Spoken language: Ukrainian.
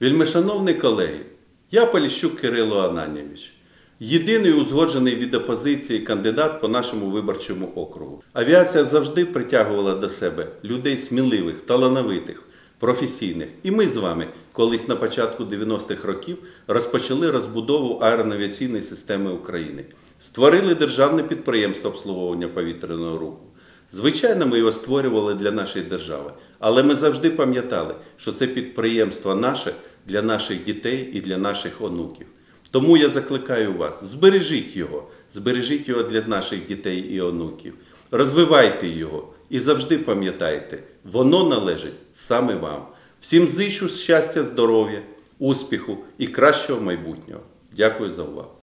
Вельмишановні колеги, я Поліщук Кирило Ананєвич, єдиний узгоджений від опозиції кандидат по нашому виборчому округу. Авіація завжди притягувала до себе людей сміливих, талановитих, професійних. І ми з вами колись на початку 90-х років розпочали розбудову аеронавіаційної системи України. Створили державне підприємство обслуговування повітряного руху. Звичайно, ми його створювали для нашої держави, але ми завжди пам'ятали, що це підприємство наше для наших дітей і для наших онуків. Тому я закликаю вас, збережіть його, збережіть його для наших дітей і онуків, розвивайте його і завжди пам'ятайте, воно належить саме вам. Всім зичу щастя, здоров'я, успіху і кращого майбутнього. Дякую за увагу.